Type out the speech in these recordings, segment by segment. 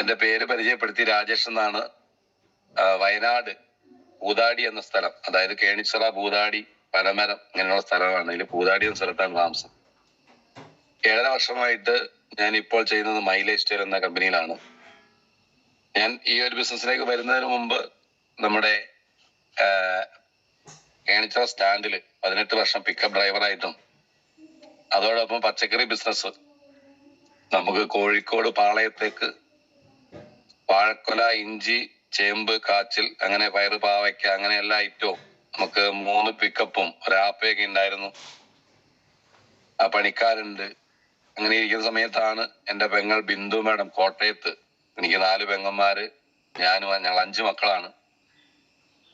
എന്റെ പേര് പരിചയപ്പെടുത്തി രാജേഷ് എന്നാണ് വയനാട് പൂതാടി എന്ന സ്ഥലം. അതായത് കേണിച്ചിറ പൂതാടി പനമരം ഇങ്ങനെയുള്ള സ്ഥലമാണ് ഇതിൽ പൂതാടി എന്ന സ്ഥലത്താണ് താമസം. ഏഴര വർഷമായിട്ട് ഞാൻ ഇപ്പോൾ ചെയ്യുന്നത് മൈലേജ് സ്റ്റൈൽ എന്ന കമ്പനിയിലാണ്. ഞാൻ ഈ ഒരു ബിസിനസ്സിലേക്ക് വരുന്നതിന് മുമ്പ് നമ്മുടെ കേണിച്ചിറ സ്റ്റാൻഡിൽ പതിനെട്ട് വർഷം പിക്കപ്പ് ഡ്രൈവറായിട്ടും അതോടൊപ്പം പച്ചക്കറി ബിസിനസ് നമുക്ക് കോഴിക്കോട് പാളയത്തേക്ക് വാഴക്കൊല ഇഞ്ചി ചേമ്പ് കാച്ചിൽ അങ്ങനെ പയറ് പാവയ്ക്ക അങ്ങനെ എല്ലാ ഐറ്റവും നമുക്ക് മൂന്ന് പിക്കപ്പും ഒരാപ്പയൊക്കെ ഉണ്ടായിരുന്നു ആ പണിക്കാരുണ്ട്. അങ്ങനെ ഇരിക്കുന്ന സമയത്താണ് എന്റെ പെങ്ങൾ ബിന്ദു മാഡം കോട്ടയത്ത്. എനിക്ക് നാല് പെങ്ങന്മാര് ഞാനും ഞങ്ങൾ അഞ്ച് മക്കളാണ്.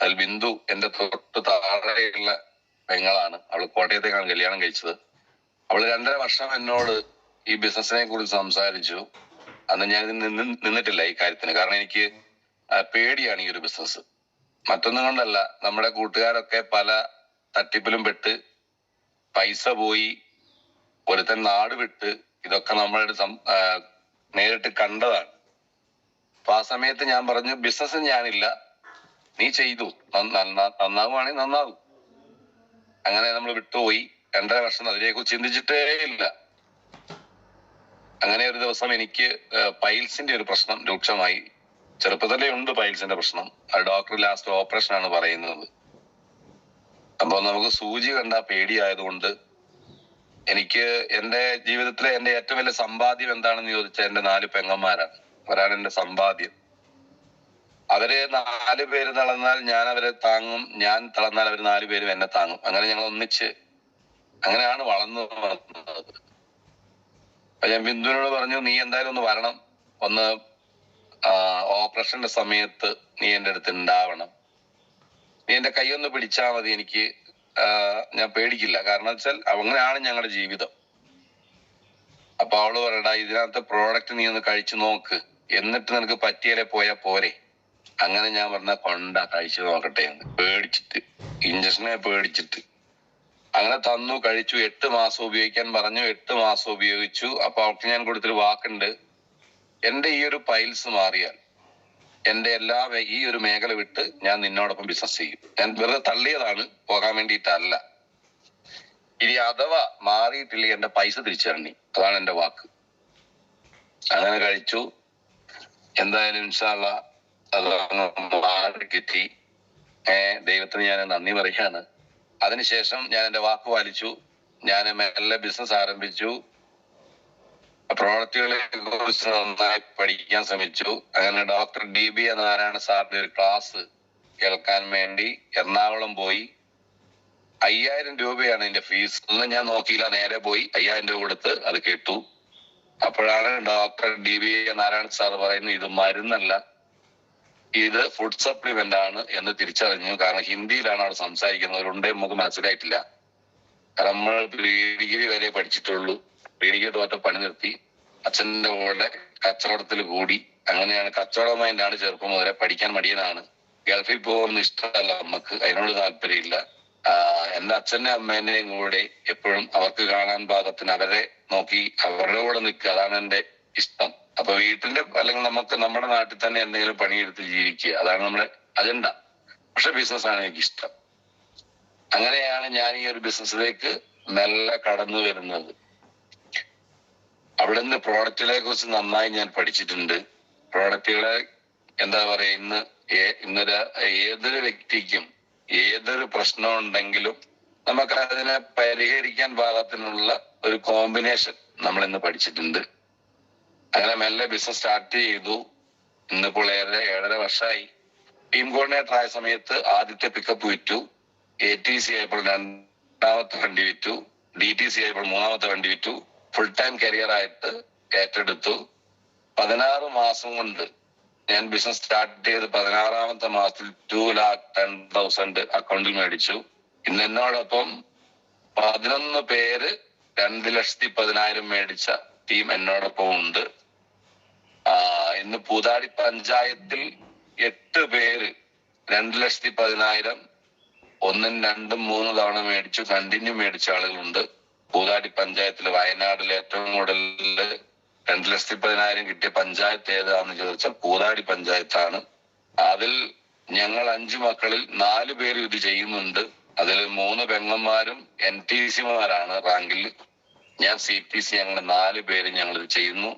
അതിൽ ബിന്ദു എന്റെ തൊട്ട് താഴെയുള്ള പെങ്ങളാണ്. അവൾ കോട്ടയത്തേക്കാണ് കല്യാണം കഴിച്ചത്. അവൾ രണ്ടര വർഷം എന്നോട് ഈ ബിസിനസിനെ കുറിച്ച് സംസാരിച്ചു. അന്ന് ഞാൻ നിന്നിട്ടില്ല ഈ കാര്യത്തിന്. കാരണം എനിക്ക് പേടിയാണ് ഈ ഒരു ബിസിനസ് മറ്റൊന്നും കൊണ്ടല്ല നമ്മുടെ കൂട്ടുകാരൊക്കെ പല തട്ടിപ്പിലും പെട്ട് പൈസ പോയി ഒരുത്തൻ നാട് വിട്ട് ഇതൊക്കെ നമ്മളുടെ നേരിട്ട് കണ്ടതാണ്. അപ്പൊ ആ സമയത്ത് ഞാൻ പറഞ്ഞു ബിസിനസ് ഞാനില്ല. നീ ചെയ്തു. നന്ന- നന്ന- നന്നാവുകയാണെങ്കിൽ നന്നാവും. അങ്ങനെ നമ്മൾ വിട്ടുപോയി. രണ്ടര വർഷം അതിനെക്കുറിച്ച് ചിന്തിച്ചിട്ടേ ഇല്ല. അങ്ങനെ ഒരു ദിവസം എനിക്ക് പൈൽസിന്റെ ഒരു പ്രശ്നം രൂക്ഷമായി. ചെറുപ്പത്തിലേ ഉണ്ട് പൈൽസിന്റെ പ്രശ്നം. അത് ഡോക്ടർ ലാസ്റ്റ് ഓപ്പറേഷൻ ആണ് പറയുന്നത്. അപ്പൊ നമുക്ക് സൂചി കണ്ട പേടിയായതുകൊണ്ട് എനിക്ക് എന്റെ ജീവിതത്തിലെ എന്റെ ഏറ്റവും വലിയ സമ്പാദ്യം എന്താണെന്ന് ചോദിച്ചാൽ എന്റെ നാല് പെങ്ങന്മാരാണ്. അവരാണ് എന്റെ സമ്പാദ്യം. അവർ നാല് പേര് തളർന്നാൽ ഞാൻ അവരെ താങ്ങും ഞാൻ തളർന്നാൽ അവർ നാല് പേരും എന്നെ താങ്ങും. അങ്ങനെ ഞങ്ങൾ ഒന്നിച്ച് അങ്ങനെയാണ് വളർന്നു വന്നത്. അപ്പൊ ഞാൻ ബിന്ദുവിനോട് പറഞ്ഞു നീ എന്തായാലും ഒന്ന് വരണം. ഒന്ന് ഓപ്പറേഷന്റെ സമയത്ത് നീ എന്റെ അടുത്ത് ഉണ്ടാവണം നീ എന്റെ കൈ ഒന്ന് പിടിച്ചാൽ മതി എനിക്ക് ഞാൻ പേടിക്കില്ല. കാരണം വെച്ചാൽ അങ്ങനെയാണ് ഞങ്ങളുടെ ജീവിതം. അപ്പൊ അവൾ പറയടാ ഇതിനകത്ത് പ്രോഡക്റ്റ് നീ ഒന്ന് കഴിച്ചു നോക്ക്. എന്നിട്ട് നിനക്ക് പറ്റിയാലേ പോയാ പോരെ. അങ്ങനെ ഞാൻ പറഞ്ഞ കൊണ്ട കഴിച്ചു നോക്കട്ടെ എന്ന്. പേടിച്ചിട്ട്. ഇഞ്ചക്ഷനെ പേടിച്ചിട്ട്. അങ്ങനെ തന്നു കഴിച്ചു. എട്ട് മാസം ഉപയോഗിക്കാൻ പറഞ്ഞു എട്ട് മാസം ഉപയോഗിച്ചു. അപ്പൊ അവൾക്ക് ഞാൻ കൊടുത്തൊരു വാക്കുണ്ട്. എന്റെ ഈ ഒരു പൈൽസ് മാറിയാൽ എന്റെ എല്ലാ ഈ ഒരു മേഖല വിട്ട് ഞാൻ നിന്നോടൊപ്പം ബിസിനസ് ചെയ്യും. ഞാൻ വെറുതെ തള്ളിയതാണ് പോകാൻ വേണ്ടിയിട്ടല്ല. ഇനി അഥവാ മാറിയിട്ടില്ല എന്റെ പൈസ തിരിച്ചു തരണി അതാണ് എന്റെ വാക്ക്. അങ്ങനെ കഴിച്ചു. എന്തായാലും ഇൻഷാല്ല അത് കിട്ടി. ഏർ ദൈവത്തിന് ഞാൻ നന്ദി പറയാണ് അതിനുശേഷം ഞാൻ എന്റെ വാക്ക് പാലിച്ചു. ഞാൻ മെല്ലെ ബിസിനസ് ആരംഭിച്ചു. പ്രവർത്തികളെ കുറിച്ച് നന്നായി പഠിക്കാൻ ശ്രമിച്ചു. അങ്ങനെ ഡോക്ടർ ഡി ബി നാരായണ സാറിന്റെ ഒരു ക്ലാസ് കേൾക്കാൻ വേണ്ടി എറണാകുളം പോയി. അയ്യായിരം രൂപയാണ് എന്റെ ഫീസ് ഒന്നും ഞാൻ നോക്കിയില്ല നേരെ പോയി അയ്യായിരം രൂപ കൊടുത്ത് അത് കേട്ടു. അപ്പോഴാണ് doctor D B Narayana sir പറയുന്നത്? ഇത് മരുന്നല്ല. ഇത് ഫുഡ് സപ്ലിമെന്റ് ആണ് എന്ന് തിരിച്ചറിഞ്ഞു. കാരണം ഹിന്ദിയിലാണ് അവിടെ സംസാരിക്കുന്നത്. ഒരുണ്ടേ നമുക്ക് മനസ്സിലായിട്ടില്ല. നമ്മൾ ഡിഗ്രി വരെ പഠിച്ചിട്ടുള്ളൂ. ഡിഗ്രി തോറ്റ പണി നിർത്തി. അച്ഛന്റെ കൂടെ കച്ചവടത്തിൽ കൂടി. അങ്ങനെയാണ് കച്ചവടമായിട്ടാണ് ചെറുപ്പം മുതലേ പഠിക്കാൻ മടിയനാണ്. ഗൾഫിൽ പോകുന്ന ഇഷ്ടമല്ല നമുക്ക്. അതിനോട് താല്പര്യമില്ല. എന്റെ അച്ഛന്റെ അമ്മേന്റെയും കൂടെ എപ്പോഴും അവർക്ക് കാണാൻ പാകത്തിന് അവരെ നോക്കി അവരുടെ കൂടെ നിൽക്കുക. അതാണ് എന്റെ ഇഷ്ടം. അപ്പൊ വീട്ടിന്റെ അല്ലെങ്കിൽ നമുക്ക് നമ്മുടെ നാട്ടിൽ തന്നെ എന്തെങ്കിലും പണിയെടുത്ത് ജീവിക്കുക. അതാണ് നമ്മുടെ അജണ്ട പക്ഷെ ബിസിനസ് ആണ് എനിക്ക് ഇഷ്ടം അങ്ങനെയാണ് ഞാൻ ഈ ഒരു ബിസിനസ്സിലേക്ക് മെല്ലെ കടന്നു വരുന്നത്. അവിടെ നിന്ന് പ്രോഡക്റ്റുകളെ കുറിച്ച് നന്നായി ഞാൻ പഠിച്ചിട്ടുണ്ട്. പ്രോഡക്റ്റുകളെ എന്താ പറയാ ഇന്ന് ഇന്നൊരു ഏതൊരു വ്യക്തിക്കും ഏതൊരു പ്രശ്നം ഉണ്ടെങ്കിലും നമുക്ക് അതിനെ പരിഹരിക്കാൻ പാകത്തിനുള്ള ഒരു കോമ്പിനേഷൻ നമ്മൾ ഇന്ന് പഠിച്ചിട്ടുണ്ട്. അങ്ങനെ മെല്ലെ ബിസിനസ് സ്റ്റാർട്ട് ചെയ്തു. ഇന്നിപ്പോൾ ഏഴര ഏഴര വർഷമായി ടീം കോർഡിനേറ്റർ ആയ സമയത്ത് ആദ്യത്തെ പിക്കപ്പ് വിറ്റു. എ ടി സി ആയപ്പോൾ രണ്ടാമത്തെ വണ്ടി വിറ്റു. ഡി ടി സി ആയപ്പോൾ മൂന്നാമത്തെ വണ്ടി വിറ്റു. ഫുൾ ടൈം കരിയർ ആയിട്ട് ഏറ്റെടുത്തു. പതിനാറ് മാസം കൊണ്ട് ഞാൻ ബിസിനസ് സ്റ്റാർട്ട് ചെയ്ത് പതിനാറാമത്തെ മാസത്തിൽ ടു ലാക്ക് ടെൻ തൗസൻഡ് അക്കൗണ്ടിൽ മേടിച്ചു. ഇന്ന് എന്നോടൊപ്പം പതിനൊന്ന് പേര് രണ്ട് ലക്ഷത്തി പതിനായിരം മേടിച്ച ടീം എന്നോടൊപ്പം ഉണ്ട്. ഇന്ന് പൂതാടി പഞ്ചായത്തിൽ എട്ട് പേര് രണ്ട് ലക്ഷത്തി പതിനായിരം ഒന്നും രണ്ടും മൂന്നും തവണ മേടിച്ചു കണ്ടിന്യൂ മേടിച്ച ആളുകളുണ്ട്. പൂതാടി പഞ്ചായത്തിൽ വയനാട്ടിലെ ഏറ്റവും കൂടുതൽ രണ്ട് ലക്ഷത്തി പതിനായിരം കിട്ടിയ പഞ്ചായത്ത് ഏതാന്ന് ചോദിച്ചാൽ പൂതാടി പഞ്ചായത്താണ്. അതിൽ ഞങ്ങൾ അഞ്ചു മക്കളിൽ നാല് പേര് ഇത് ചെയ്യുന്നുണ്ട്. അതിൽ മൂന്ന് പെങ്ങന്മാരും എൻ ടി സിമാരാണ് റാങ്കിൽ. ഞാൻ സി പി സി ഞങ്ങൾ നാല് പേര് ഞങ്ങൾ ഇത് ചെയ്യുന്നു.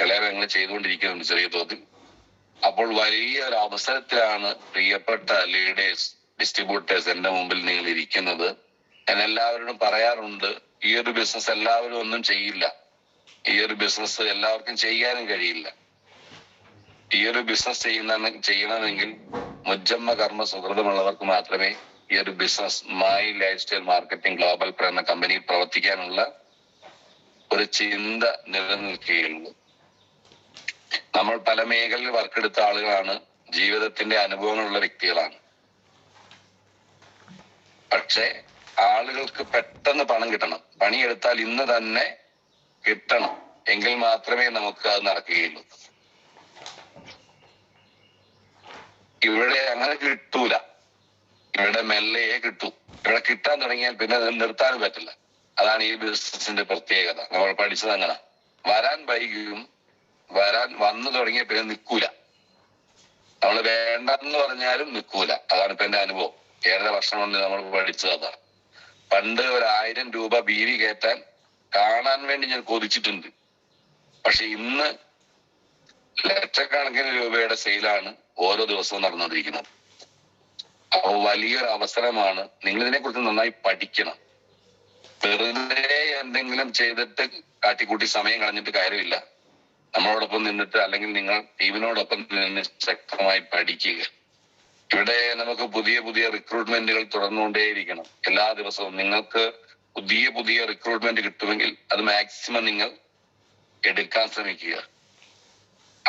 ഇളയ ഞങ്ങൾ ചെയ്തുകൊണ്ടിരിക്കുന്നുണ്ട് ചെറിയ തോതിൽ. അപ്പോൾ വലിയ ഒരു അവസരത്തിലാണ് പ്രിയപ്പെട്ട ലീഡേഴ്സ് ഡിസ്ട്രിബ്യൂട്ടേഴ്സ് എന്റെ മുമ്പിൽ നിങ്ങൾ ഇരിക്കുന്നത്. ഞാൻ എല്ലാവരോടും പറയാറുണ്ട് ഈ ഒരു ബിസിനസ് എല്ലാവരും ഒന്നും ചെയ്യില്ല. ഈ ഒരു ബിസിനസ് എല്ലാവർക്കും ചെയ്യാനും കഴിയില്ല. ഈ ഒരു ബിസിനസ് ചെയ്യുന്ന ചെയ്യണമെങ്കിൽ മുജ്ജമ്മ കർമ്മ സുഹൃതമുള്ളവർക്ക് മാത്രമേ ഈ ഒരു business my lifestyle marketing global എന്ന കമ്പനിയിൽ പ്രവർത്തിക്കാനുള്ള ഒരു ചിന്ത നിലനിൽക്കുകയുള്ളൂ. നമ്മൾ പല മേഖലയിൽ വർക്കെടുത്ത ആളുകളാണ് ജീവിതത്തിന്റെ അനുഭവങ്ങളുള്ള വ്യക്തികളാണ്. പക്ഷെ ആളുകൾക്ക് പെട്ടെന്ന് പണം കിട്ടണം. പണിയെടുത്താൽ ഇന്ന് തന്നെ കിട്ടണം. എങ്കിൽ മാത്രമേ നമുക്ക് അത് നടക്കുകയുള്ളൂ. ഇവിടെ അങ്ങനെ കിട്ടൂല. ഇവിടെ മെല്ലയെ കിട്ടൂ. ഇവിടെ കിട്ടാൻ തുടങ്ങിയാൽ പിന്നെ നിർത്താനും പറ്റില്ല. അതാണ് ഈ ബിസിനസിന്റെ പ്രത്യേകത. നമ്മൾ പഠിച്ചത് അങ്ങനെ. വരാൻ വൈകിയും വരാൻ വന്നു തുടങ്ങിയ പിന്നെ നിൽക്കൂല നമ്മൾ വേണ്ടെന്ന് പറഞ്ഞാലും നിൽക്കൂല അതാണ് ഇപ്പൊ എന്റെ അനുഭവം. ഏഴര വർഷം കൊണ്ട് നമ്മൾ പഠിച്ചത് അതാണ്. പണ്ട് ഒരു ആയിരം രൂപ ബീവി കയറ്റാൻ കാണാൻ വേണ്ടി ഞാൻ കൊതിച്ചിട്ടുണ്ട്. പക്ഷെ ഇന്ന് ലക്ഷക്കണക്കിന് രൂപയുടെ സെയിലാണ് ഓരോ ദിവസവും നടന്നുകൊണ്ടിരിക്കുന്നത്. അപ്പോൾ വലിയൊരു അവസരമാണ് നിങ്ങൾ ഇതിനെ കുറിച്ച് നന്നായി പഠിക്കണം. വെറുതെ എന്തെങ്കിലും ചെയ്തിട്ട് കാട്ടിക്കൂട്ടി സമയം കളഞ്ഞിട്ട് കാര്യമില്ല. നമ്മളോടൊപ്പം നിന്നിട്ട് അല്ലെങ്കിൽ നിങ്ങൾ ടീമിനോടൊപ്പം നിന്ന് ശക്തമായി പഠിക്കുക. ഇവിടെ നമുക്ക് പുതിയ പുതിയ റിക്രൂട്ട്മെന്റുകൾ തുടർന്നുകൊണ്ടേയിരിക്കണം. എല്ലാ ദിവസവും നിങ്ങൾക്ക് പുതിയ പുതിയ റിക്രൂട്ട്മെന്റ് കിട്ടുമെങ്കിൽ അത് മാക്സിമം നിങ്ങൾ എടുക്കാൻ ശ്രമിക്കുക.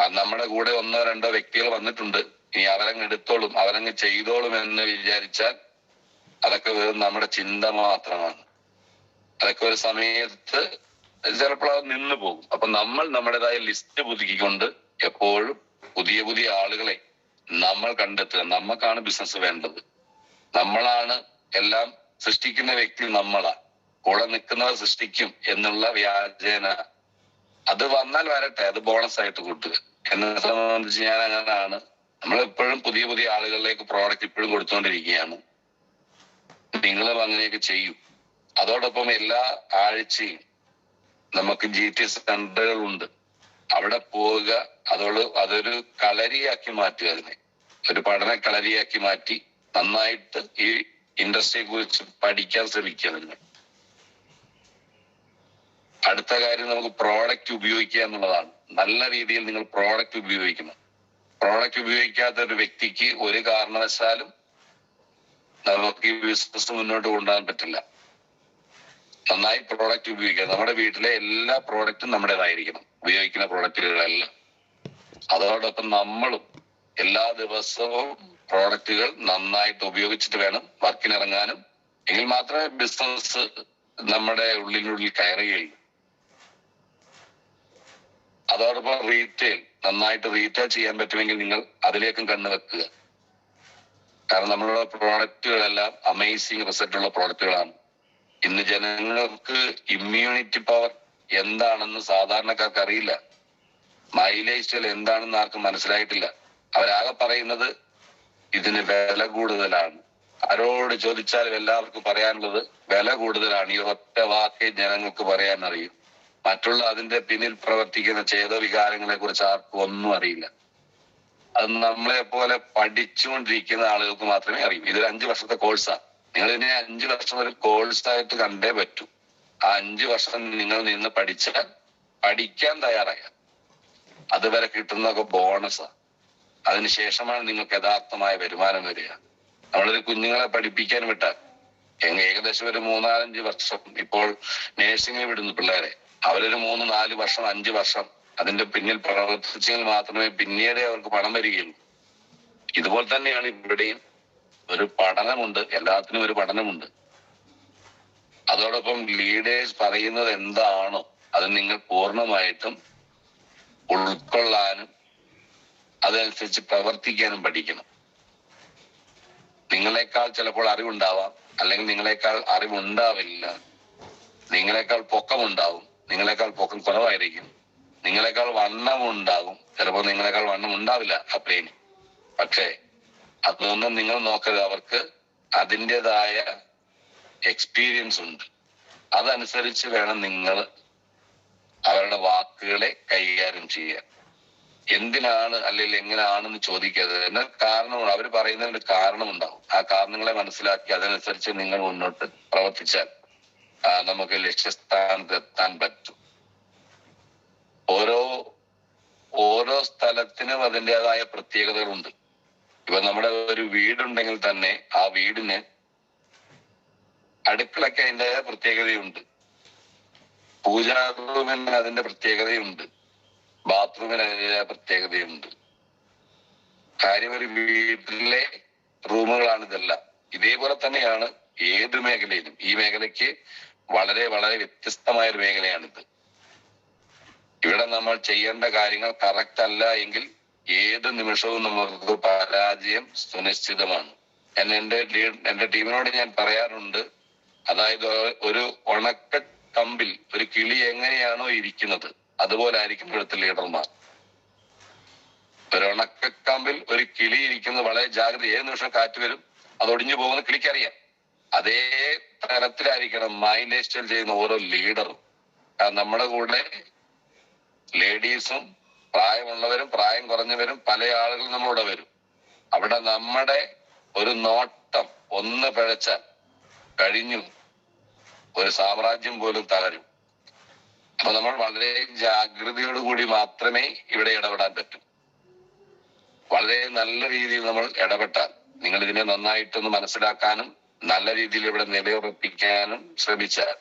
നമ്മുടെ കൂടെ ഒന്നോ രണ്ടോ വ്യക്തികൾ വന്നിട്ടുണ്ട്. ഇനി അവരങ്ങ് എടുത്തോളും അവരങ്ങ് ചെയ്തോളും എന്ന് വിചാരിച്ചാൽ അതൊക്കെ വെറും നമ്മുടെ ചിന്ത മാത്രമാണ്. അതൊക്കെ ഒരു സമയത്ത് ചിലപ്പോൾ അത് നിന്ന് പോകും. അപ്പൊ നമ്മൾ നമ്മുടേതായ ലിസ്റ്റ് പുതുക്കിക്കൊണ്ട് എപ്പോഴും പുതിയ പുതിയ ആളുകളെ നമ്മൾ കണ്ടെത്തുക. നമുക്കാണ് ബിസിനസ് വേണ്ടത്. നമ്മളാണ് എല്ലാം സൃഷ്ടിക്കുന്ന വ്യക്തി നമ്മളാ. കൂടെ നിൽക്കുന്നവർ സൃഷ്ടിക്കും എന്നുള്ള വ്യാജേന. അത് വന്നാൽ വരട്ടെ അത് ബോണസ് ആയിട്ട് കൂട്ടുക. എന്നെ സംബന്ധിച്ച് ഞാൻ അങ്ങനെയാണ്. നമ്മൾ എപ്പോഴും പുതിയ പുതിയ ആളുകളിലേക്ക് പ്രോഡക്റ്റ് ഇപ്പോഴും കൊടുത്തുകൊണ്ടിരിക്കുകയാണ്. നിങ്ങളും അങ്ങനെയൊക്കെ ചെയ്യും. അതോടൊപ്പം എല്ലാ ആഴ്ചയും നമുക്ക് ജി ടി സെന്ററുകൾ ഉണ്ട്. അവിടെ പോവുക അതോട് അതൊരു കളരിയാക്കി മാറ്റുക അതിനെ. ഒരു പഠന കളരിയാക്കി മാറ്റി നന്നായിട്ട് ഈ ഇൻഡസ്ട്രിയെ കുറിച്ച് പഠിക്കാൻ ശ്രമിക്കുക നിങ്ങൾ. അടുത്ത കാര്യം നമുക്ക് പ്രോഡക്റ്റ് ഉപയോഗിക്കുക എന്നുള്ളതാണ്. നല്ല രീതിയിൽ നിങ്ങൾ പ്രോഡക്റ്റ് ഉപയോഗിക്കണം. പ്രോഡക്റ്റ് ഉപയോഗിക്കാത്ത ഒരു വ്യക്തിക്ക് ഒരു കാരണവശാലും നമുക്ക് ഈ ബിസിനസ് മുന്നോട്ട് കൊണ്ടുപോകാൻ പറ്റില്ല. നന്നായി പ്രോഡക്റ്റ് ഉപയോഗിക്കുക. നമ്മുടെ വീട്ടിലെ എല്ലാ പ്രോഡക്റ്റും നമ്മുടേതായിരിക്കണം. ഉപയോഗിക്കുന്ന പ്രോഡക്റ്റുകളെല്ലാം അതോടൊപ്പം നമ്മളും എല്ലാ ദിവസവും പ്രോഡക്റ്റുകൾ നന്നായിട്ട് ഉപയോഗിച്ചിട്ട് വേണം വർക്കിനിറങ്ങാനും. എങ്കിൽ മാത്രമേ ബിസിനസ് നമ്മുടെ ഉള്ളിനുള്ളിൽ കയറുകയുള്ളൂ. അതോടൊപ്പം റീറ്റെയിൽ നന്നായിട്ട് റീറ്റെയിൽ ചെയ്യാൻ പറ്റുമെങ്കിൽ നിങ്ങൾ അതിലേക്കും കണ്ണു വെക്കുക. കാരണം നമ്മളുടെ പ്രോഡക്റ്റുകളെല്ലാം അമേസിങ് റിസൾട്ടുള്ള പ്രോഡക്റ്റുകളാണ് ഇന്ന് ജനങ്ങൾക്ക് ഇമ്മ്യൂണിറ്റി പവർ എന്താണെന്ന് സാധാരണക്കാർക്ക് അറിയില്ല. മൈലേജ് എന്താണെന്ന് ആർക്കും മനസ്സിലായിട്ടില്ല. അവരാകെ പറയുന്നത് ഇതിന് വില കൂടുതലാണ്. ആരോട് ചോദിച്ചാലും എല്ലാവർക്കും പറയാനുള്ളത് വില കൂടുതലാണ്. ഈ ഒറ്റ വാക്കേ ജനങ്ങൾക്ക് പറയാൻ അറിയും. മറ്റുള്ള അതിന്റെ പിന്നിൽ പ്രവർത്തിക്കുന്ന ചേതവികാരങ്ങളെ കുറിച്ച് ആർക്കും ഒന്നും അറിയില്ല. അത് നമ്മളെ പോലെ പഠിച്ചുകൊണ്ടിരിക്കുന്ന ആളുകൾക്ക് മാത്രമേ അറിയൂ. ഇതൊരു അഞ്ചു വർഷത്തെ കോഴ്സാണ് നിങ്ങൾ ഇതിനെ അഞ്ചു വർഷം ഒരു കോഴ്സ് ആയിട്ട് കണ്ടേ പറ്റൂ. ആ അഞ്ചു വർഷം നിങ്ങൾ നിന്ന് പഠിച്ചാൽ പഠിക്കാൻ തയ്യാറായാൽ അതുവരെ കിട്ടുന്നതൊക്കെ ബോണസാ അതിനുശേഷമാണ് നിങ്ങൾക്ക് യഥാർത്ഥമായ വരുമാനം വരിക. നമ്മളൊരു കുഞ്ഞുങ്ങളെ പഠിപ്പിക്കാൻ വിട്ടാൽ ഏകദേശം ഒരു മൂന്നാലഞ്ച് വർഷം ഇപ്പോൾ നേഴ്സിംഗിന് വിടുന്നു പിള്ളേരെ. അവരൊരു മൂന്ന് നാല് വർഷം അഞ്ച് വർഷം അതിന്റെ പിന്നിൽ പ്രവർത്തിച്ചെങ്കിൽ മാത്രമേ പിന്നീട് അവർക്ക് പണം വരികയുള്ളൂ. ഇതുപോലെ തന്നെയാണ് ഇവിടെയും ഒരു പഠനമുണ്ട് എല്ലാത്തിനും ഒരു പഠനമുണ്ട്. അതോടൊപ്പം ലീഡേഴ്സ് പറയുന്നത് എന്താണോ അത് നിങ്ങൾ പൂർണമായിട്ടും ഉൾക്കൊള്ളാനും അതനുസരിച്ച് പ്രവർത്തിക്കാനും പഠിക്കണം. നിങ്ങളെക്കാൾ ചിലപ്പോൾ അറിവുണ്ടാവാം അല്ലെങ്കിൽ നിങ്ങളെക്കാൾ അറിവുണ്ടാവില്ല. നിങ്ങളെക്കാൾ പൊക്കമുണ്ടാവും നിങ്ങളെക്കാൾ പൊക്കം കുറവായിരിക്കും. നിങ്ങളെക്കാൾ വണ്ണം ഉണ്ടാകും ചിലപ്പോൾ നിങ്ങളെക്കാൾ വണ്ണം ഉണ്ടാവില്ല പ്ലെയിൻ പക്ഷേ അതൊന്നും നിങ്ങൾ നോക്കരുത്. അവർക്ക് അതിന്റെതായ എക്സ്പീരിയൻസ് ഉണ്ട്. അതനുസരിച്ച് വേണം നിങ്ങൾ അവരുടെ വാക്കുകളെ കൈകാര്യം ചെയ്യാൻ. എന്തിനാണ് അല്ലെങ്കിൽ എങ്ങനെയാണെന്ന് ചോദിക്കരുത്. എന്ന കാരണമുണ്ട്. അവർ പറയുന്നതിന് കാരണമുണ്ടാവും. ആ കാരണങ്ങളെ മനസ്സിലാക്കി അതനുസരിച്ച് നിങ്ങൾ മുന്നോട്ട് പ്രവർത്തിച്ചാൽ നമുക്ക് ലക്ഷ്യസ്ഥാനത്ത് എത്താൻ പറ്റും. ഓരോ ഓരോ സ്ഥലത്തിനും അതിന്റെതായ പ്രത്യേകതകളുണ്ട്. ഇപ്പൊ നമ്മുടെ ഒരു വീടുണ്ടെങ്കിൽ തന്നെ ആ വീടിന് അടുക്കളയ്ക്ക് അതിന്റെ പ്രത്യേകതയുണ്ട്. പൂജാ റൂമിന് അതിന്റെ പ്രത്യേകതയുണ്ട്. ബാത്റൂമിന് അതിന്റെ പ്രത്യേകതയുണ്ട്. കാര്യം ഒരു വീട്ടിലെ റൂമുകളാണ് ഇതെല്ലാം. ഇതേപോലെ തന്നെയാണ് ഏത് മേഖലയിലും. ഈ മേഖലയ്ക്ക് വളരെ വളരെ വ്യത്യസ്തമായ ഒരു മേഖലയാണിത്. ഇവിടെ നമ്മൾ ചെയ്യേണ്ട കാര്യങ്ങൾ കറക്റ്റ് അല്ല എങ്കിൽ ഏത് നിമിഷവും നമുക്ക് പരാജയം സുനിശ്ചിതമാണ്. എന്റെ എന്റെ ടീമിനോട് ഞാൻ പറയാറുണ്ട്. അതായത് ഒരു ഉണക്ക കമ്പിൽ ഒരു കിളി എങ്ങനെയാണോ ഇരിക്കുന്നത് അതുപോലെ ആയിരിക്കും ഇവിടുത്തെ ലീഡർമാർ. ഒരു ഉണക്കക്കമ്പിൽ ഒരു കിളി ഇരിക്കുന്നത് വളരെ ജാഗ്രത. ഏത് നിമിഷം കാറ്റ് വരും അത് ഒടിഞ്ഞു പോകുന്ന കിളിക്കറിയാം അതേ തരത്തിലായിരിക്കണം മൈൻഡ് ചെയ്യുന്ന ഓരോ ലീഡറും. നമ്മുടെ കൂടെ ലേഡീസും പ്രായമുള്ളവരും പ്രായം കുറഞ്ഞവരും പല ആളുകളും നമ്മളിവിടെ വരും. അവിടെ നമ്മുടെ ഒരു നോട്ടം ഒന്ന് പിഴച്ച കഴിഞ്ഞു. ഒരു സാമ്രാജ്യം പോലും തകരും അപ്പൊ നമ്മൾ വളരെ ജാഗ്രതയോടുകൂടി മാത്രമേ ഇവിടെ ഇടപെടാൻ പറ്റൂ. വളരെ നല്ല രീതിയിൽ നമ്മൾ ഇടപെട്ടാൽ നിങ്ങൾ ഇതിനെ നന്നായിട്ടൊന്ന് മനസ്സിലാക്കാനും നല്ല രീതിയിൽ ഇവിടെ നിലയുറപ്പിക്കാനും ശ്രമിച്ചാൽ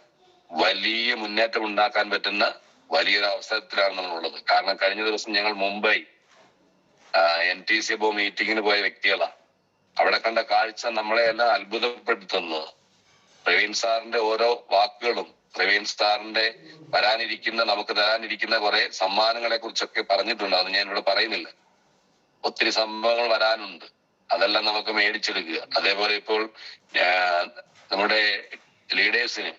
വലിയ മുന്നേറ്റം ഉണ്ടാക്കാൻ പറ്റുന്ന വലിയൊരു അവസരത്തിലാണ് നമ്മളുള്ളത് കാരണം കഴിഞ്ഞ ദിവസം ഞങ്ങൾ മുംബൈ എൻ ടി സി ബോ മീറ്റിങ്ങിന് പോയ വ്യക്തികളാണ് അവിടെ കണ്ട കാഴ്ച നമ്മളെ എല്ലാം അത്ഭുതപ്പെടുത്തുന്നത് പ്രവീൺ സാറിന്റെ ഓരോ വാക്കുകളും പ്രവീൺ സാറിന്റെ വരാനിരിക്കുന്ന നമുക്ക് തരാനിരിക്കുന്ന കുറെ സമ്മാനങ്ങളെ കുറിച്ചൊക്കെ പറഞ്ഞിട്ടുണ്ട്. അത് ഞാൻ ഇവിടെ പറയുന്നില്ല. ഒത്തിരി സംഭവങ്ങൾ വരാനുണ്ട്. അതെല്ലാം നമുക്ക് മേടിച്ചെടുക്കുക. അതേപോലെ ഇപ്പോൾ നമ്മുടെ ലീഡേഴ്സിന്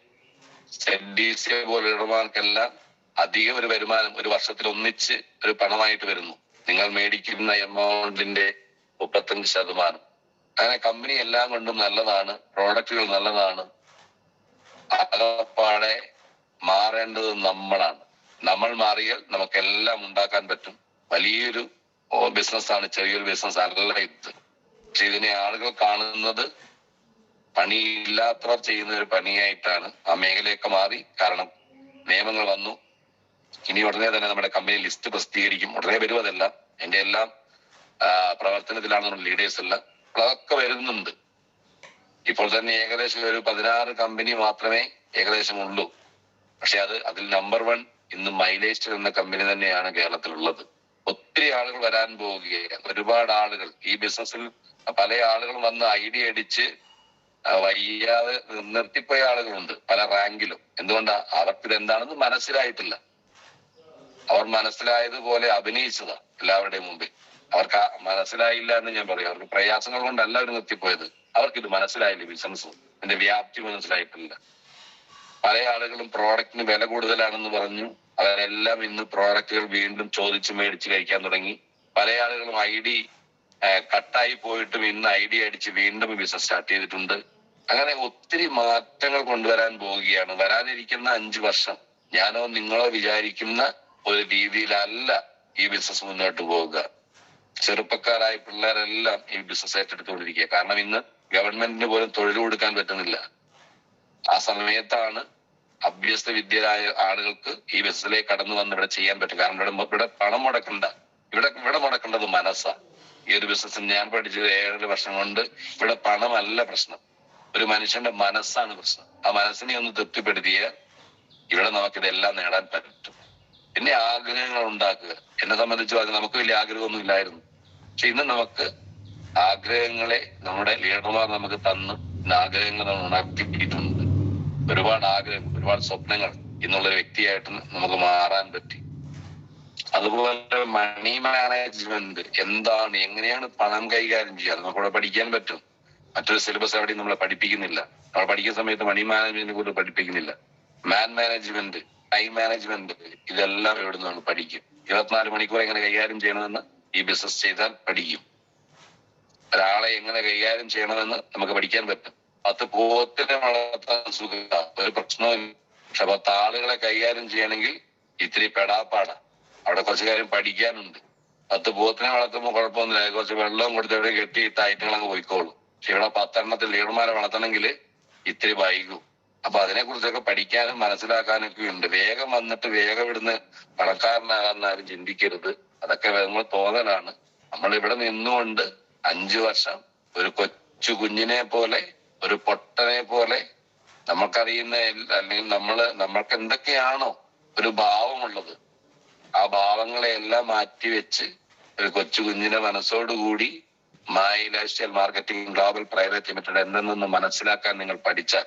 ഡി സി പോലെ ലീഡർമാർക്കെല്ലാം അധിക ഒരു വരുമാനം ഒരു വർഷത്തിൽ ഒന്നിച്ച് ഒരു പണമായിട്ട് വരുന്നു. നിങ്ങൾ മേടിക്കുന്ന എമൗണ്ടിന്റെ മുപ്പത്തഞ്ച് ശതമാനം. അങ്ങനെ കമ്പനി എല്ലാം കൊണ്ടും നല്ലതാണ് പ്രോഡക്റ്റുകൾ നല്ലതാണ്. അകപ്പാടെ മാറേണ്ടത് നമ്മളാണ്. നമ്മൾ മാറിയാൽ നമുക്കെല്ലാം ഉണ്ടാക്കാൻ പറ്റും. വലിയൊരു ബിസിനസ് ആണ് ചെറിയൊരു ബിസിനസ് അല്ല ഇത്. പക്ഷെ ഇതിനെ ആളുകൾ കാണുന്നത് പണിയില്ലാത്തവർ ചെയ്യുന്ന ഒരു പണിയായിട്ടാണ് ആ മേഖലയൊക്കെ മാറി. കാരണം നിയമങ്ങൾ വന്നു ഇനി ഉടനെ തന്നെ നമ്മുടെ കമ്പനി ലിസ്റ്റ് പ്രസിദ്ധീകരിക്കും. ഉടനെ വരും അതെല്ലാം. എന്റെ എല്ലാം പ്രവർത്തനത്തിലാണ് നമ്മുടെ ലീഡേഴ്സ് എല്ലാം. അതൊക്കെ വരുന്നുണ്ട്. ഇപ്പോൾ തന്നെ ഏകദേശം ഒരു പതിനാറ് കമ്പനി മാത്രമേ ഏകദേശം ഉള്ളൂ. പക്ഷെ അത് അതിൽ നമ്പർ വൺ ഇന്ന് മൈലേജ് എന്ന കമ്പനി തന്നെയാണ് കേരളത്തിലുള്ളത്. ഒത്തിരി ആളുകൾ വരാൻ പോവുകയാണ്. ഒരുപാട് ആളുകൾ. ഈ ബിസിനസ്സിൽ പല ആളുകൾ വന്ന് ഐഡിയ അടിച്ച് വയ്യാതെ നിർത്തിപ്പോയ ആളുകളുണ്ട് പല റാങ്കിലും എന്തുകൊണ്ടാ? അവർക്ക് ഇത് എന്താണെന്ന് മനസ്സിലായിട്ടില്ല. അവർ മനസ്സിലായതുപോലെ അഭിനയിച്ചതാ എല്ലാവരുടെയും മുമ്പിൽ. അവർക്ക് മനസ്സിലായില്ല എന്ന് ഞാൻ പറയും. അവർക്ക് പ്രയാസങ്ങൾ കൊണ്ടല്ല അവർ നിർത്തിപ്പോയത്. അവർക്ക് ഇത് മനസ്സിലായില്ല ബിസിനസ് ഇതിന്റെ വ്യാപ്തി മനസ്സിലായിട്ടില്ല. പല ആളുകളും പ്രോഡക്റ്റിന് വില കൂടുതലാണെന്ന് പറഞ്ഞു. അവരെല്ലാം ഇന്ന് പ്രോഡക്റ്റുകൾ വീണ്ടും ചോദിച്ചു മേടിച്ച് കഴിക്കാൻ തുടങ്ങി. പല ആളുകളും ഐ ഡി കട്ടായി പോയിട്ടും ഇന്ന് ഐ ഡി അടിച്ച് വീണ്ടും ബിസിനസ് സ്റ്റാർട്ട് ചെയ്തിട്ടുണ്ട്. അങ്ങനെ ഒത്തിരി മാറ്റങ്ങൾ കൊണ്ടുവരാൻ പോവുകയാണ്. വരാനിരിക്കുന്ന അഞ്ചു വർഷം. ഞാനോ നിങ്ങളോ വിചാരിക്കുന്ന ഒരു രീതിയിലല്ല ഈ ബിസിനസ് മുന്നോട്ട് പോവുക. ചെറുപ്പക്കാരായ പിള്ളേരെല്ലാം ഈ ബിസിനസ് ഏറ്റെടുത്തുകൊണ്ടിരിക്കുക. കാരണം ഇന്ന് ഗവൺമെന്റിന് പോലും തൊഴിൽ കൊടുക്കാൻ പറ്റുന്നില്ല. ആ സമയത്താണ് അഭ്യസ്ത വിദ്യരായ ആളുകൾക്ക് ഈ ബിസിനസ്സിലേക്ക് കടന്നു വന്ന് ഇവിടെ ചെയ്യാൻ പറ്റും കാരണം ഇവിടെ ഇവിടെ പണം മുടക്കണ്ട. ഇവിടെ ഇവിടെ മുടക്കേണ്ടത് മനസ്സാ. ഈ ഒരു ബിസിനസ് ഞാൻ പഠിച്ചത് ഏഴര വർഷം കൊണ്ട് ഇവിടെ പണമല്ല പ്രശ്നം. ഒരു മനുഷ്യന്റെ മനസ്സാണ് പ്രശ്നം. ആ മനസ്സിനെ ഒന്ന് തൃപ്തിപ്പെടുത്തിയ ഇവിടെ നമുക്കിതെല്ലാം നേടാൻ പറ്റും. പിന്നെ ആഗ്രഹങ്ങൾ ഉണ്ടാക്കുക. എന്നെ സംബന്ധിച്ച് അത് നമുക്ക് വലിയ ആഗ്രഹമൊന്നും ഇല്ലായിരുന്നു. പക്ഷെ ഇന്ന് നമുക്ക് ആഗ്രഹങ്ങളെ നമ്മുടെ ലീഡർമാർ നമുക്ക് തന്ന് ഇന്ന് ആഗ്രഹങ്ങൾ ഉണർത്തിയിട്ടുണ്ട് ഒരുപാട് ആഗ്രഹം ഒരുപാട് സ്വപ്നങ്ങൾ എന്നുള്ള വ്യക്തിയായിട്ട് നമുക്ക് മാറാൻ പറ്റി. അതുപോലെ മണി മാനേജ്മെന്റ് എന്താണ് എങ്ങനെയാണ് പണം കൈകാര്യം ചെയ്യുക? നമുക്കിവിടെ പഠിക്കാൻ പറ്റും. മറ്റൊരു സിലബസ് എവിടെയും നമ്മളെ പഠിപ്പിക്കുന്നില്ല. നമ്മൾ പഠിക്കുന്ന സമയത്ത് മണി മാനേജ്മെന്റിനെ കുറിച്ച് പഠിപ്പിക്കുന്നില്ല. മാൻ മാനേജ്മെന്റ് ടൈം മാനേജ്മെന്റ് ഇതെല്ലാം ഇവിടെ നിന്ന് പഠിക്കും. ഇരുപത്തിനാല് മണിക്കൂർ എങ്ങനെ കൈകാര്യം ചെയ്യണമെന്ന് ഈ ബിസിനസ് ചെയ്താൽ പഠിക്കും. ഒരാളെ എങ്ങനെ കൈകാര്യം ചെയ്യണമെന്ന് നമുക്ക് പഠിക്കാൻ പറ്റും. പത്ത് പോത്തിനെ വളർത്താൻ സുഖ ഒരു പ്രശ്നവും പക്ഷെ പത്ത് ആളുകളെ കൈകാര്യം ചെയ്യണമെങ്കിൽ ഇത്തിരി പെടാപ്പാടാ. അവിടെ കുറച്ച് കാര്യം പഠിക്കാനുണ്ട്. പത്ത് പോത്തിനെ വളർത്തുമ്പോൾ കുഴപ്പമൊന്നുമില്ല. കുറച്ച് വെള്ളം കൊടുത്ത് എവിടെ കെട്ടിയിട്ട് ഐറ്റങ്ങളങ്ങ് പോയിക്കോളും. പക്ഷെ ഇവിടെ പത്തെണ്ണത്തിൽ ലീഡർമാരെ വളർത്തണമെങ്കിൽ ഇത്തിരി വൈകും. അപ്പൊ അതിനെ കുറിച്ചൊക്കെ പഠിക്കാനും മനസ്സിലാക്കാനും ഒക്കെ ഉണ്ട്. വേഗം വന്നിട്ട് വേഗം ഇവിടുന്ന് പണക്കാരനാകാൻ ആരും ചിന്തിക്കരുത്. അതൊക്കെ നമ്മൾ തോന്നലാണ്. നമ്മൾ ഇവിടെ നിന്നുകൊണ്ട് അഞ്ചു വർഷം ഒരു കൊച്ചു കുഞ്ഞിനെ പോലെ ഒരു പൊട്ടനെ പോലെ നമുക്കറിയുന്ന അല്ലെങ്കിൽ നമ്മൾ നമ്മൾക്ക് എന്തൊക്കെയാണോ ഒരു ഭാവമുള്ളത് ആ ഭാവങ്ങളെ എല്ലാം മാറ്റിവെച്ച് ഒരു കൊച്ചു കുഞ്ഞിന്റെ മനസ്സോടുകൂടി my lifestyle marketing global private limited എന്തെന്നൊന്ന് മനസ്സിലാക്കാൻ നിങ്ങൾ പഠിച്ചാൽ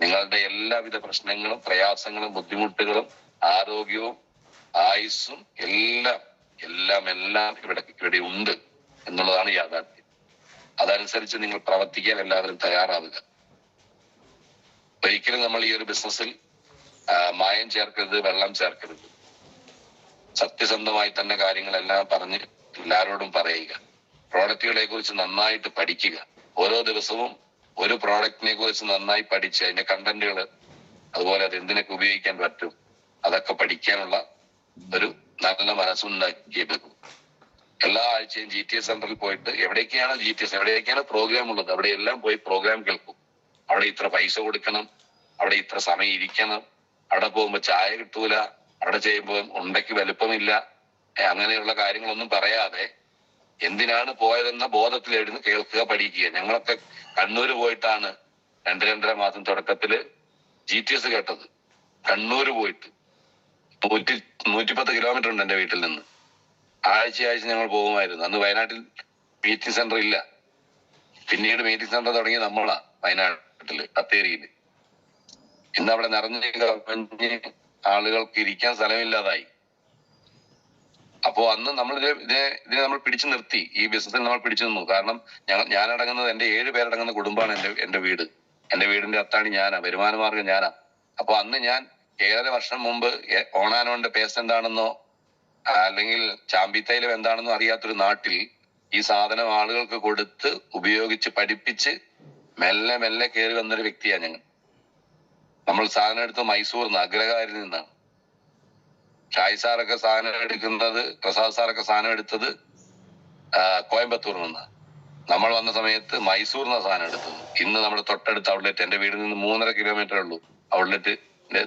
നിങ്ങളുടെ എല്ലാവിധ പ്രശ്നങ്ങളും പ്രയാസങ്ങളും ബുദ്ധിമുട്ടുകളും ആരോഗ്യവും ആയുസ്സും എല്ലാം എല്ലാം എല്ലാം ഇവിടെ ഇവിടെ ഉണ്ട് എന്നുള്ളതാണ് യാഥാർത്ഥ്യം. അതനുസരിച്ച് നിങ്ങൾ പ്രവർത്തിക്കാൻ എല്ലാവരും തയ്യാറാവുക. ഒരിക്കലും നമ്മൾ ഈ ഒരു ബിസിനസ്സിൽ മായം ചേർക്കരുത് വെള്ളം ചേർക്കരുത്. സത്യസന്ധമായി തന്നെ കാര്യങ്ങളെല്ലാം പറഞ്ഞ് എല്ലാവരോടും പറയുക. പ്രോഡക്റ്റുകളെ കുറിച്ച് നന്നായിട്ട് പഠിക്കുക. ഓരോ ദിവസവും ഒരു പ്രോഡക്റ്റിനെ കുറിച്ച് നന്നായി പഠിച്ച് അതിന്റെ കണ്ടന്റുകൾ അതുപോലെ അത് എന്തിനൊക്കെ ഉപയോഗിക്കാൻ പറ്റും അതൊക്കെ പഠിക്കാനുള്ള ഒരു നല്ല മനസ്സുണ്ടാക്കിയെടുക്കും എല്ലാ ആഴ്ചയും ജി ടി എസ് സെന്ററിൽ പോയിട്ട് എവിടേക്കാണ് ജി ടി എസ് എവിടേക്കാണ് പ്രോഗ്രാം ഉള്ളത്? അവിടെ എല്ലാം പോയി പ്രോഗ്രാം കേൾക്കും. അവിടെ ഇത്ര പൈസ കൊടുക്കണം അവിടെ ഇത്ര സമയം ഇരിക്കണം അവിടെ പോകുമ്പോ ചായ കിട്ടൂല അവിടെ ചെയ്യുമ്പോൾ ഉണ്ടയ്ക്ക് വലുപ്പമില്ല. അങ്ങനെയുള്ള കാര്യങ്ങളൊന്നും പറയാതെ എന്തിനാണ് പോയതെന്ന ബോധത്തിൽ എഴുന്ന് കേൾക്കുക പഠിക്കുക. ഞങ്ങളൊക്കെ കണ്ണൂര് പോയിട്ടാണ് രണ്ട് രണ്ടര മാസം തുടക്കത്തിൽ ജി ടി എസ് കേട്ടത്. കണ്ണൂര് പോയിട്ട്. നൂറ്റി നൂറ്റിപ്പത്ത് കിലോമീറ്റർ ഉണ്ട് എന്റെ വീട്ടിൽ നിന്ന്. ആഴ്ച ആഴ്ച ഞങ്ങൾ പോകുമായിരുന്നു. അന്ന് വയനാട്ടിൽ മീറ്റിംഗ് സെന്റർ ഇല്ല. പിന്നീട് മീറ്റിംഗ് സെന്റർ തുടങ്ങി നമ്മളാ വയനാട്ടിൽ കത്തേരിയിൽ. ഇന്ന് അവിടെ നിറഞ്ഞ് ആളുകൾക്ക് ഇരിക്കാൻ സ്ഥലമില്ലാതായി. അപ്പോ അന്ന് നമ്മൾ ഇത് ഇതിനെ ഇതിനെ നമ്മൾ പിടിച്ചു നിർത്തി. ഈ ബിസിനസ്സിൽ നമ്മൾ പിടിച്ചു നിന്നു. കാരണം ഞങ്ങൾ ഞാൻ അടങ്ങുന്നത് എന്റെ ഏഴ് പേരടങ്ങുന്ന കുടുംബമാണ് എന്റെ എന്റെ വീട്. എന്റെ വീടിന്റെ അത്താണി ഞാനാ. വരുമാന മാർഗം ഞാനാ. അപ്പൊ അന്ന് ഞാൻ ഏഴര വർഷം മുമ്പ് ഓണാനോന്റെ പേസ്റ്റ് എന്താണെന്നോ അല്ലെങ്കിൽ ചാമ്പിത്തൈലം എന്താണെന്നോ അറിയാത്തൊരു നാട്ടിൽ ഈ സാധനം ആളുകൾക്ക് കൊടുത്ത് ഉപയോഗിച്ച് പഠിപ്പിച്ച് മെല്ലെ മെല്ലെ കയറി വന്നൊരു വ്യക്തിയാണ് ഞങ്ങൾ. നമ്മൾ സാധനം എടുത്ത് മൈസൂർന്ന് അഗ്രഹാരിൽ നിന്നാണ്. ഷായി സാറൊക്കെ സാധനം എടുക്കുന്നത് പ്രസാദ് സാറൊക്കെ സാധനം എടുത്തത് കോയമ്പത്തൂർ നിന്ന്. നമ്മൾ വന്ന സമയത്ത് മൈസൂർ നിന്നാണ് സാധനം എടുത്തത്. ഇന്ന് നമ്മുടെ തൊട്ടടുത്ത് ഔട്ട്ലെറ്റ് എന്റെ വീടിൽ നിന്ന് മൂന്നര കിലോമീറ്റർ ഉള്ളൂ ഔട്ട്ലെറ്റ്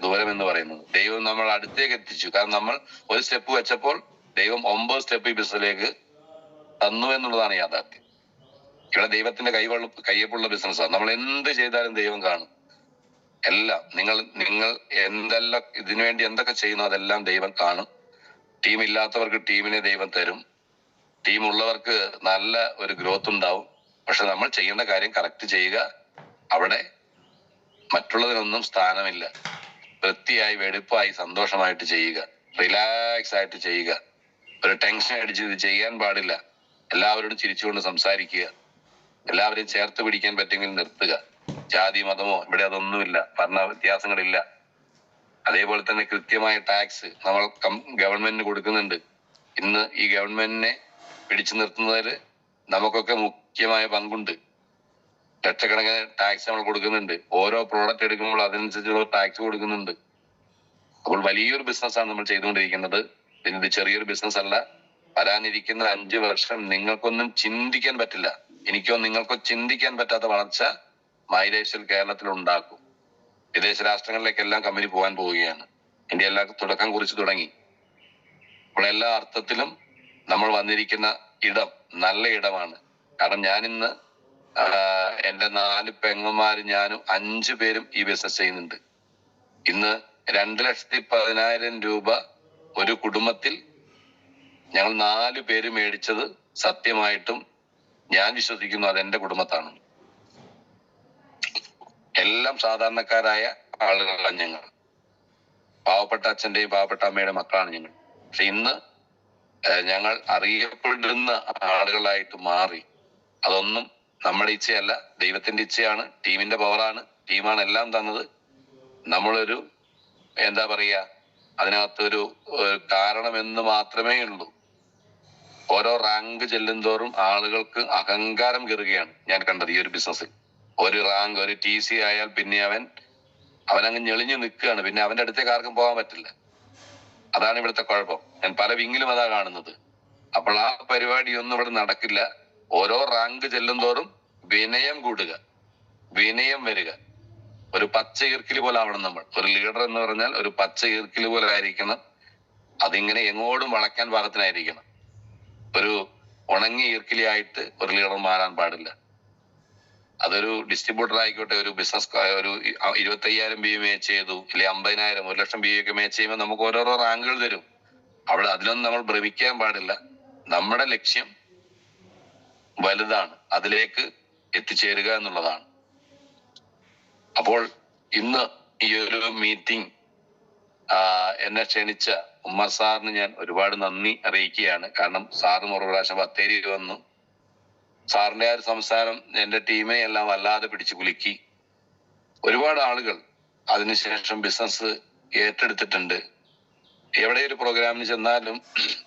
ദൂരം എന്ന് പറയുന്നത്. ദൈവം നമ്മൾ അടുത്തേക്ക് എത്തിച്ചു. കാരണം നമ്മൾ ഒരു സ്റ്റെപ്പ് വെച്ചപ്പോൾ ദൈവം ഒമ്പത് സ്റ്റെപ്പ് ഈ ബിസിനസ്സിലേക്ക് തന്നു എന്നുള്ളതാണ് യാഥാർത്ഥ്യം. ഇവിടെ ദൈവത്തിന്റെ കൈവള്ള കയ്യപ്പുള്ള ബിസിനസ്സാണ് നമ്മൾ എന്ത് ചെയ്താലും ദൈവം കാണും. എല്ലാം നിങ്ങൾ നിങ്ങൾ എന്തെല്ലാം ഇതിനു വേണ്ടി എന്തൊക്കെ ചെയ്യുന്നു അതെല്ലാം ദൈവം കാണും. ടീം ഇല്ലാത്തവർക്ക് ടീമിനെ ദൈവം തരും. ടീം ഉള്ളവർക്ക് നല്ല ഒരു ഗ്രോത്ത് ഉണ്ടാവും. പക്ഷെ നമ്മൾ ചെയ്യേണ്ട കാര്യം കറക്റ്റ് ചെയ്യുക. അവിടെ മറ്റുള്ളതിനൊന്നും സ്ഥാനമില്ല. വൃത്തിയായി വെടുപ്പായി സന്തോഷമായിട്ട് ചെയ്യുക. റിലാക്സ് ആയിട്ട് ചെയ്യുക. ഒരു ടെൻഷൻ അടിച്ച് ഇത് ചെയ്യാൻ പാടില്ല. എല്ലാവരോടും ചിരിച്ചുകൊണ്ട് സംസാരിക്കുക. എല്ലാവരെയും ചേർത്ത് പിടിക്കാൻ പറ്റുമെങ്കിൽ നിർത്തുക. ജാതി മതമോ ഇവിടെ അതൊന്നുമില്ല. ഭരണ വ്യത്യാസങ്ങളില്ല. അതേപോലെ തന്നെ കൃത്യമായ ടാക്സ് നമ്മൾ ഗവൺമെന്റിന് കൊടുക്കുന്നുണ്ട്. ഇന്ന് ഈ ഗവൺമെന്റിനെ പിടിച്ചു നിർത്തുന്നതിൽ നമുക്കൊക്കെ മുഖ്യമായ പങ്കുണ്ട്. ലക്ഷക്കണക്കിന് ടാക്സ് നമ്മൾ കൊടുക്കുന്നുണ്ട്. ഓരോ പ്രോഡക്റ്റ് എടുക്കുമ്പോൾ അതിനനുസരിച്ചുള്ള ടാക്സ് കൊടുക്കുന്നുണ്ട്. അപ്പോൾ വലിയൊരു ബിസിനസ്സാണ് നമ്മൾ ചെയ്തുകൊണ്ടിരിക്കുന്നത്. ഇത് ചെറിയൊരു ബിസിനസ് അല്ല. വരാനിരിക്കുന്ന അഞ്ചു വർഷം നിങ്ങൾക്കൊന്നും ചിന്തിക്കാൻ പറ്റില്ല. എനിക്കോ നിങ്ങൾക്കോ ചിന്തിക്കാൻ പറ്റാത്ത വളർച്ച മൈലേഷ്യൽ കേരളത്തിൽ ഉണ്ടാക്കും. വിദേശ രാഷ്ട്രങ്ങളിലേക്കെല്ലാം കമ്പനി പോകാൻ പോവുകയാണ്. ഇന്ത്യ എല്ലാം തുടക്കം കുറിച്ച് തുടങ്ങി. അപ്പോൾ എല്ലാ അർത്ഥത്തിലും നമ്മൾ വന്നിരിക്കുന്ന ഇടം നല്ല ഇടമാണ്. കാരണം ഞാൻ ഇന്ന് എന്റെ നാല് പെങ്ങന്മാരും ഞാനും അഞ്ചു പേരും ഈ ബിസിനസ് ചെയ്യുന്നുണ്ട്. ഇന്ന് രണ്ട് ലക്ഷത്തി പതിനായിരം രൂപ ഒരു കുടുംബത്തിൽ ഞങ്ങൾ നാല് പേര് മേടിച്ചത് സത്യമായിട്ടും ഞാൻ വിശ്വസിക്കുന്നു അത് എന്റെ കുടുംബത്താണ്. എല്ലാം സാധാരണക്കാരായ ആളുകളാണ് ഞങ്ങൾ. പാവപ്പെട്ട അച്ഛന്റെയും പാവപ്പെട്ട അമ്മയുടെ മക്കളാണ് ഞങ്ങൾ. പക്ഷെ ഇന്ന് ഞങ്ങൾ അറിയപ്പെടുന്ന ആളുകളായിട്ട് മാറി. അതൊന്നും നമ്മുടെ ഇച്ഛയല്ല. ദൈവത്തിന്റെ ഇച്ഛയാണ്. ടീമിന്റെ പവറാണ്. ടീമാണ് എല്ലാം തന്നത്. നമ്മളൊരു എന്താ പറയാ അതിനകത്തൊരു കാരണമെന്ന് മാത്രമേ ഉള്ളൂ. ഓരോ റാങ്ക് ചെല്ലുന്തോറും ആളുകൾക്ക് അഹങ്കാരം കയറുകയാണ് ഞാൻ കണ്ടത് ഈ ഒരു ബിസിനസ്സിൽ. ഒരു റാങ്ക് ഒരു ടി സി ആയാൽ പിന്നെ അവൻ അവൻ അവനങ്ങ് ഞെളിഞ്ഞു നിൽക്കുകയാണ്. പിന്നെ അവന്റെ അടുത്തേക്ക് ആർക്കും പോകാൻ പറ്റില്ല. അതാണ് ഇവിടുത്തെ കുഴപ്പം. ഞാൻ പല വിങ്ങിലും അതാ കാണുന്നത്. അപ്പോൾ ആ പരിപാടി ഒന്നും ഇവിടെ നടക്കില്ല. ഓരോ റാങ്ക് ചെല്ലുന്തോറും വിനയം കൂടുക. വിനയം വരിക. ഒരു പച്ച ഈർക്കിലി പോലെ ആവണം നമ്മൾ. ഒരു ലീഡർ എന്ന് പറഞ്ഞാൽ ഒരു പച്ച ഈർക്കിലി പോലെ ആയിരിക്കണം. അതിങ്ങനെ എങ്ങോടും വളയ്ക്കാൻ പാകത്തിനായിരിക്കണം. ഒരു ഉണങ്ങിയ ഈർക്കിലി ആയിട്ട് ഒരു ലീഡർ മാറാൻ പാടില്ല. അതൊരു ഡിസ്ട്രിബ്യൂട്ടർ ആയിക്കോട്ടെ ഒരു ബിസിനസ് ഒരു ഇരുപത്തി അയ്യായിരം ബി മേച്ച് ചെയ്തു ഇല്ലെ അമ്പതിനായിരം ഒരു ലക്ഷം ബി ഒക്കെ മേച്ച് ചെയ്യുമ്പോൾ നമുക്ക് ഓരോരോ റാങ്കുകൾ തരും. അവിടെ അതിലൊന്നും നമ്മൾ ഭ്രമിക്കാൻ പാടില്ല. നമ്മുടെ ലക്ഷ്യം വലുതാണ്. അതിലേക്ക് എത്തിച്ചേരുക എന്നുള്ളതാണ്. അപ്പോൾ ഇന്ന് ഈ ഒരു മീറ്റിംഗ് എന്നെ ക്ഷണിച്ച ഉമ്മർ സാറിന് ഞാൻ ഒരുപാട് നന്ദി അറിയിക്കുകയാണ്. കാരണം സാറും ഒരു പ്രാവശ്യം ബത്തേരി വന്നു. സാറിന്റെ ആ ഒരു സംസാരം എന്റെ ടീമിനെ എല്ലാം വല്ലാതെ പിടിച്ചു കുലുക്കി. ഒരുപാട് ആളുകൾ അതിനുശേഷം ബിസിനസ് ഏറ്റെടുത്തിട്ടുണ്ട്. എവിടെ ഒരു പ്രോഗ്രാമിന് ചെന്നാലും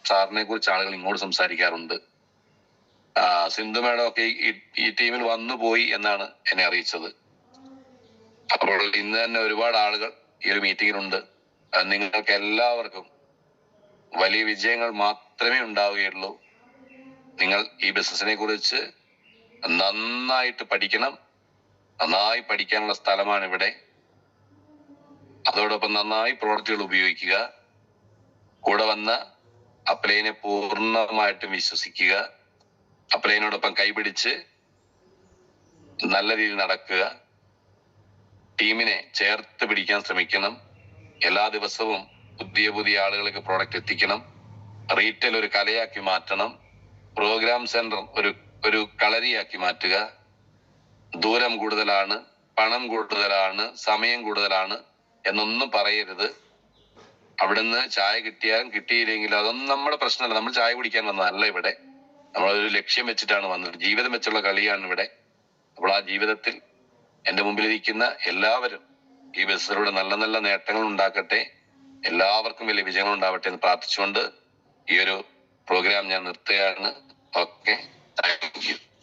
സാറിനെ കുറിച്ച് ആളുകൾ ഇങ്ങോട്ട് സംസാരിക്കാറുണ്ട്. സിന്ധു മേഡം ഒക്കെ ഈ- ടീമിൽ വന്നു പോയി എന്നാണ് എന്നെ അറിയിച്ചത്. അപ്പോൾ ഇന്ന് തന്നെ ഒരുപാട് ആളുകൾ ഈ ഒരു മീറ്റിംഗിലുണ്ട് നിങ്ങൾക്ക് എല്ലാവർക്കും വലിയ വിജയങ്ങൾ മാത്രമേ ഉണ്ടാവുകയുള്ളൂ. നിങ്ങൾ ഈ ബിസിനസിനെ കുറിച്ച് നന്നായിട്ട് പഠിക്കണം. നന്നായി പഠിക്കാനുള്ള സ്ഥലമാണ് ഇവിടെ. അതോടൊപ്പം നന്നായി പ്രവൃത്തികൾ ഉപയോഗിക്കുക. കൂടെ വന്ന അപ്ലൈനെ പൂർണമായിട്ടും വിശ്വസിക്കുക. അപ്ലൈനോടൊപ്പം കൈപിടിച്ച് നല്ല രീതിയിൽ നടക്കുക. ടീമിനെ ചേർത്ത് പിടിക്കാൻ ശ്രമിക്കണം. എല്ലാ ദിവസവും പുതിയ പുതിയ ആളുകൾക്ക് പ്രോഡക്റ്റ് എത്തിക്കണം. റീറ്റെയിൽ ഒരു കലയാക്കി മാറ്റണം. പ്രോഗ്രാം സെന്റർ ഒരു ഒരു കളരിയാക്കി മാറ്റുക. ദൂരം കൂടുതലാണ് പണം കൂടുതലാണ് സമയം കൂടുതലാണ് എന്നൊന്നും പറയരുത്. അവിടുന്ന് ചായ കിട്ടിയാലും കിട്ടിയില്ലെങ്കിലും അതൊന്നും നമ്മുടെ പ്രശ്നമല്ല. നമ്മൾ ചായ കുടിക്കാൻ വന്നതല്ല ഇവിടെ. നമ്മളൊരു ലക്ഷ്യം വെച്ചിട്ടാണ് വന്നത്. ജീവിതം വെച്ചുള്ള കളിയാണ് ഇവിടെ. അപ്പോൾ ആ ജീവിതത്തിൽ എന്റെ മുമ്പിലിരിക്കുന്ന എല്ലാവരും ഈ ബസ്സിലൂടെ നല്ല നല്ല നേട്ടങ്ങൾ ഉണ്ടാക്കട്ടെ. എല്ലാവർക്കും വലിയ വിജയങ്ങൾ ഉണ്ടാവട്ടെ എന്ന് പ്രാർത്ഥിച്ചുകൊണ്ട് ഈ ഒരു പ്രോഗ്രാം ഞാൻ നിർത്തുകയാണ്. Okay, thank you.